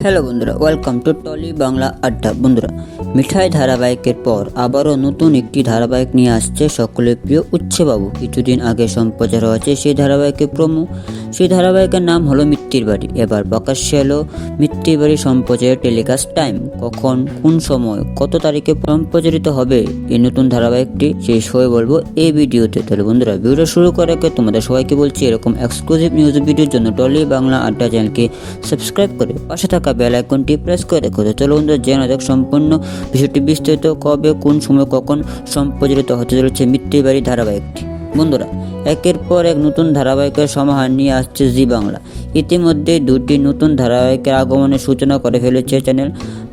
Hello বন্ধুরা welcome to trolley Bangla আড্ডা বন্ধুরা, মিঠাই ধারাবাহিকের পর আবারও নতুন একটি ধারাবাহিক নিয়ে আসছে সকলের প্রিয় উচ্ছেবাবু কিছুদিন আগে সম্প্রচার হয়েছে সেই ধারাবাহিকের প্রমো। সেই ধারাবাহিকের নাম হলো মিত্তির বাড়ি। এবার প্রকাশ্যে এলো মিত্তির বাড়ি সম্প্রচারের টেলিকাস্ট টাইম। কখন, কোন সময়, কত তারিখে সম্প্রচারিত হবে এই নতুন ধারাবাহিকটি শেষ হয়ে বলব এই ভিডিওতে। তাহলে বন্ধুরা ভিডিও শুরু করার আগে তোমাদের সবাইকে বলছি এরকম এক্সক্লুসিভ নিউজ ভিডিওর জন্য টলি বাংলা আড্ডা চ্যানেলকে সাবস্ক্রাইব করে পাশে থাকা বেল আইকনটি প্রেস করে রেখো তো চলো বন্ধুরা, জেনে দেখ সম্পূর্ণ বিষয়টি বিস্তারিত, কবে, কোন সময়, কখন সম্প্রচারিত হতে চলেছে মৃত্যুর বাড়ি ধারাবাহিকটি। বন্ধুরা, একের পর এক নতুন ধারাবাহিকের সমাহার নিয়ে আসছে জি বাংলা। ইতিমধ্যে দুটি নতুন ধারাবাহিকের আগমনের সূচনা করে ফেলেছে চ্যানেল।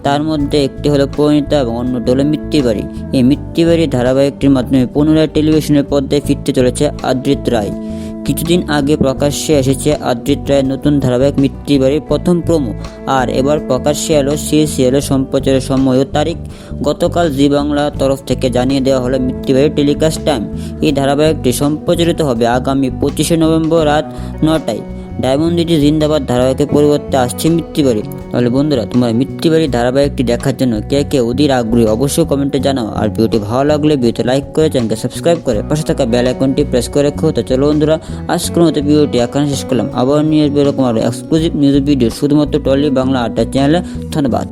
তার মধ্যে একটি হলো পরিণীতা এবং অন্যটি হলো মৃত্যুবাড়ি এই মৃত্যুবাড়ি ধারাবাহিকটির মাধ্যমে পুনরায় টেলিভিশনের পর্দায় ফিরতে চলেছে আদ্রিত রায়। কিছুদিন আগে প্রকাশ্যে এসেছে আদ্রিত রায়ের নতুন ধারাবাহিক মৃত্যুবাড়ির প্রথম প্রমো। আর এবার প্রকাশ্যে এলো সেই সিরিয়ালের সম্প্রচারের সময় ও তারিখ। গতকাল জি বাংলা তরফ থেকে জানিয়ে দেওয়া হলো মৃত্যুবাড়ির টেলিকাস্ট টাইম। এই ধারাবাহিকটি সম্প্রচারিত হবে আগামী পঁচিশে নভেম্বর রাত নটায়। ডায়মন্ড দিদি জিন্দাবাদ ধারাবাহিকের পরিবর্তে আসছে মৃত্যুবাড়ি তাহলে বন্ধুরা, তোমার মৃত্যুবাড়ি ধারাবাহিকটি দেখার জন্য কে কে অধীর আগ্রহী অবশ্যই কমেন্টে জানাও। আর ভিডিওটি ভালো লাগলে ভিডিওতে লাইক করে চ্যানেলকে সাবস্ক্রাইব করে পাশে থাকা বেল আইকনটি প্রেস করে রেখো। তো চলো বন্ধুরা, আজকের মতো ভিডিওটি এখানে শেষ করলাম। আবার নিয়ে আসবে এরকম আরও এক্সক্লুসিভ নিউজ ভিডিও শুধুমাত্র টলি বাংলা আড্ডা চ্যানেলে ধন্যবাদ।